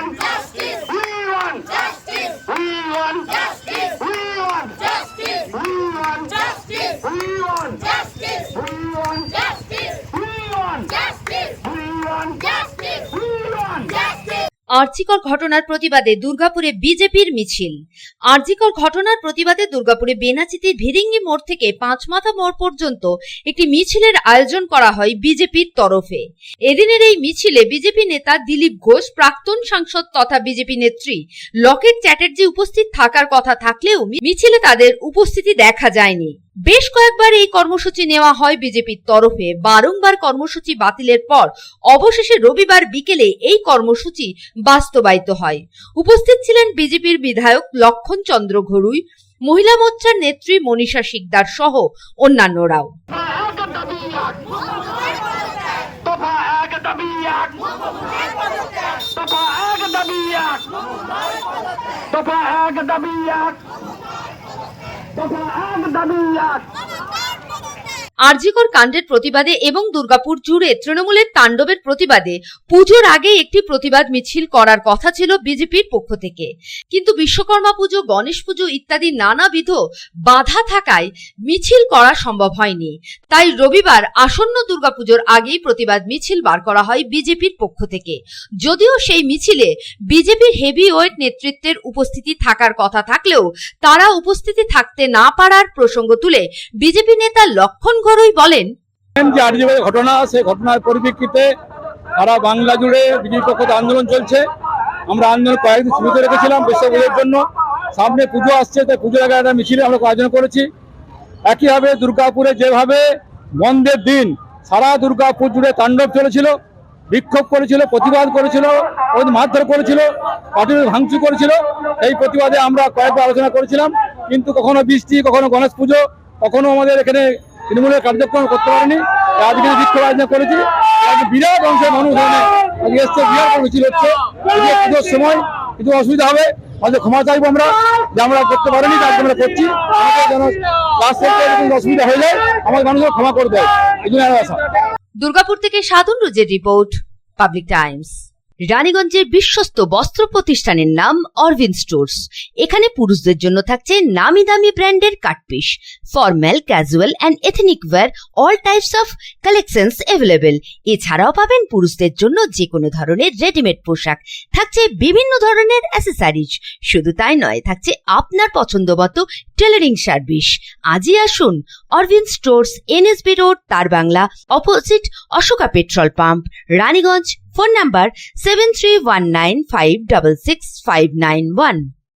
পঞ্চাশ আর্জিকর ঘটনার প্রতিবাদে দুর্গাপুরে বিজেপির মিছিল। আর্জিকর ঘটনার প্রতিবাদে দুর্গাপুরে বেনাচিতে ভিরিঙ্গি মোড় থেকে পাঁচমাথা মোড় পর্যন্ত একটি মিছিলের আয়োজন করা হয় বিজেপির তরফে। এদিনের এই মিছিলে বিজেপি নেতা দিলীপ ঘোষ, প্রাক্তন সাংসদ তথা বিজেপি নেত্রী লকেট চ্যাটার্জি উপস্থিত থাকার কথা থাকলেও মিছিলে তাদের উপস্থিতি দেখা যায়নি। বেশ কয়েকবার এই কর্মসূচি নেওয়া হয় বিজেপির তরফে। বারংবার কর্মসূচি বাতিলের পর অবশেষে রবিবার বিকেলে এই কর্মসূচি বাস্তবায়িত হয়। উপস্থিত ছিলেন বিজেপির বিধায়ক লক্ষণ চন্দ্র ঘরুই, মহিলা মোর্চার নেত্রী মনীষা শিকদার সহ অন্যান্যরাও। এক এক দাবি এক আরজিকর কাণ্ডের প্রতিবাদে এবং দুর্গাপুর জুড়ে তৃণমূলের তাণ্ডবের প্রতিবাদে পুজোর আগে একটি প্রতিবাদ মিছিল করার কথা ছিল বিজেপির পক্ষ থেকে। কিন্তু বিশ্বকর্মা পুজো, গণেশ পুজো ইত্যাদি নানাবিধ বাধা থাকায় মিছিল করা সম্ভব হয়নি। তাই রবিবার আসন্ন দুর্গাপুজোর আগেই প্রতিবাদ মিছিল বার করা হয় বিজেপির পক্ষ থেকে। যদিও সেই মিছিলে বিজেপির হেভি ওয়েট নেতৃত্বের উপস্থিতি থাকার কথা থাকলেও তারা উপস্থিতি থাকতে না পারার প্রসঙ্গ তুলে বিজেপি নেতা লক্ষণ ঘরুই বলেন। ঘটনা সেই ঘটনার পরিপ্রেক্ষিতে সারা বাংলা জুড়ে বিজেপি পক্ষ আন্দোলন চলছে। আমরা আন্দোলন কয়েকদিন শুরু করে রেখেছিলাম বিশ্বপুজোর জন্য। সামনে পুজো আসছে তাই পুজোর আগে একটা মিছিল আমরা আয়োজন করেছি। একইভাবে দুর্গাপুরে যেভাবে বন্ধের দিন সারা দুর্গাপুর জুড়ে তাণ্ডব চলেছিল, বিক্ষোভ করেছিল, প্রতিবাদ করেছিল মারধর করেছিল, পার্টির ভাঙচুর করেছিল এই প্রতিবাদে আমরা কয়েকবার আলোচনা করেছিলাম। কিন্তু কখনো বৃষ্টি, কখনো গণেশ পুজো, কখনো আমাদের এখানে তৃণমূলের কার্যক্রম করতে পারেনি। আজকে বিক্ষোভ আয়োজন করেছি বিরাট অংশের মানুষ এখানে আজকে এসছে, বিরাট মিছিল হচ্ছে। পুজোর সময় কিছু অসুবিধা হবে আমাদের ক্ষমা চাইব আমরা, যে আমরা করতে পারিনি আজকে আমরা করছি। আমাদের যেন অসুবিধা হয়ে যায়, আমাদের মানুষকে ক্ষমা করে দেয়। এই জন্য দুর্গাপুর থেকে সাধন রোজের রিপোর্ট, পাবলিক টাইমস। রানীগঞ্জের বিশ্বস্ত বস্ত্র প্রতিষ্ঠানের নাম অরবিন্দ স্টোর্স। এখানে পুরুষদের জন্য থাকছে নামি দামি ব্র্যান্ডের cut piece. Formal, casual and ethnic wear all types of collections available এছাড়াও পাবেন পুরুষদের জন্য যে কোনো ধরনের রেডিমেড পোশাক। থাকছে বিভিন্ন ধরনের অ্যাসেসারিজ শুধু তাই নয়, থাকছে আপনার পছন্দ মতো টেলারিং সার্ভিস আজই আসুন অরবিন্দ স্টোর্স, এনএসবি রোড, তার Bangla opposite Ashoka petrol pump, Raniganj phone number seven three one nine five double six five nine one